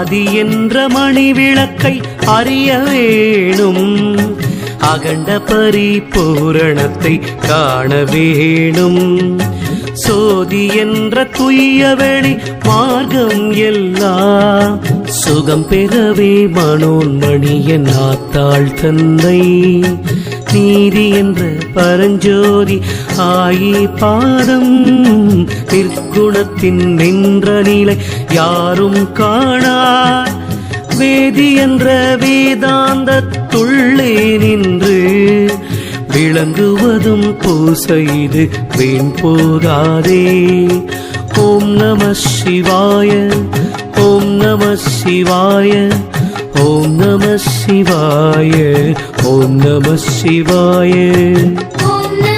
ஆதி என்ற மணி விளக்கை அறிய வேணும். அகண்ட பரிபூரணத்தை காண வேணும். சோதி என்ற துய்ய வெளி மார்க்கம் எல்லாம் சுகம் பெறவே மனோன்மணியன் ஆத்தாள் தந்தை. நீதி என்ற பரஞ்சோதி ஆயி பாதம் நிற்குணத்தின் நின்ற நிலை யாரும் காணார் வேதி என்ற வேதாந்தத்துள்ளே நின்று விளங்குவதும் பூசைது வீண் போகாதே. ஓம் நம சிவாய ஓம் நம சிவாய சிவாய. ஓம் நம சிவாய. ஓம் நம